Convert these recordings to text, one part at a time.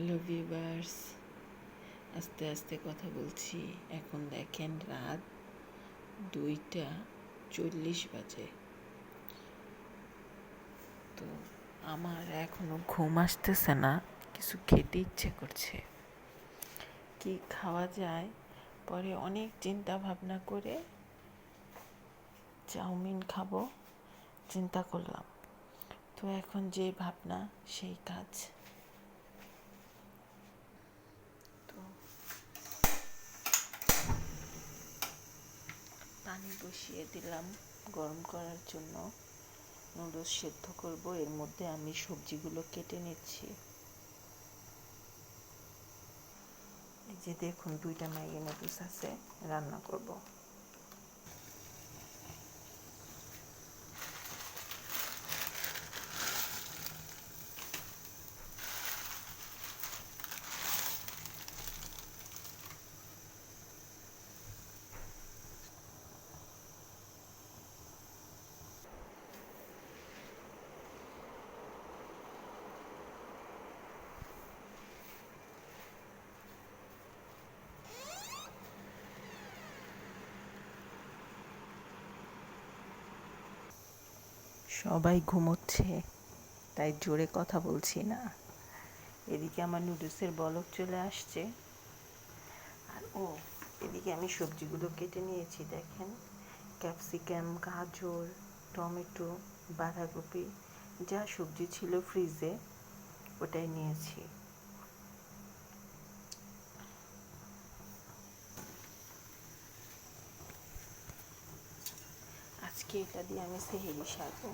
Hello viewers আস্তে আস্তে কথা বলছি। এখন দেখেন রাত দুইটা চল্লিশ বাজে। তো আমার এখনও ঘুম আসতেছে না, কিছু খেতে ইচ্ছে করছে। কি খাওয়া যায়? পরে অনেক চিন্তা ভাবনা করে চাউমিন খাব, চিন্তা করলাম। তো এখন যে ভাবনা, সেই কাজ। পানি বসিয়ে দিলাম গরম করার জন্য। নুডলস সেদ্ধ করব, এর মধ্যে আমি সবজিগুলো কেটে নিচ্ছি। এই যে দেখুন, দুইটা ম্যাগি নুডলস আছে, রান্না করব। সবাই ঘুমোচ্ছে, তাই জোরে কথা বলছি না। এদিকে আমার নুডলসের বলক চলে আসছে। আর ও, এদিকে আমি সবজিগুলো কেটে নিয়েছি, দেখেন। ক্যাপসিকাম, গাজর, টমেটো, বাঁধাকপি, যা সবজি ছিল ফ্রিজে, ওটাই নিয়েছি। আজকে এটা দিয়ে আমি সেহেরি সারবো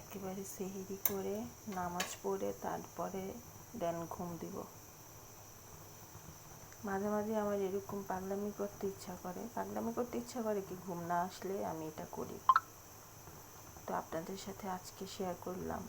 একেবারে সেহেরি করে নামাজ পড়ে তারপরে দেন ঘুম দিব। মাঝে মাঝে আমার এরকম পাগলামি করতে ইচ্ছা করে। পাগলামি করতে ইচ্ছা করে কি ঘুম না আসলে আমি এটা করি। তো আপনাদের সাথে আজকে শেয়ার করলাম।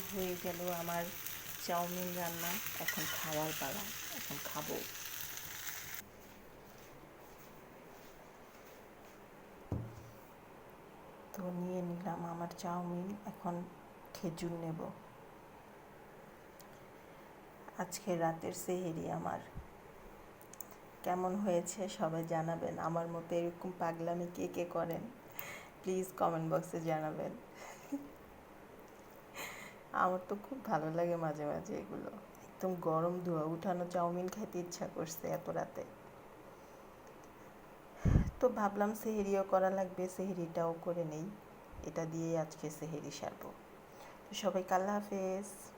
হয়ে গেল আমার চাউমিন রান্না। এখন খাওয়ার পালা, এখন খাব। তো নিয়ে নিলাম আমার চাউমিন, এখন খেজুর নেব। আজকে রাতের সেহেরি আমার। কেমন হয়েছে সবাই জানাবেন। আমার মতো এরকম পাগলামি কে কে করেন? প্লিজ কমেন্ট বক্সে জানাবেন। আমার তো খুব ভালো লাগে মাঝে মাঝে এগুলো। একদম গরম ধোয়া, উঠানো চাউমিন খাইতে ইচ্ছা করছে এত রাতে। তো ভাবলাম সেহেরিও করা লাগবে, সেহেরিটাও করে নেই। এটা দিয়ে আজকে সেহেরি সারবো। তো সবাই আল্লাহ হাফেজ।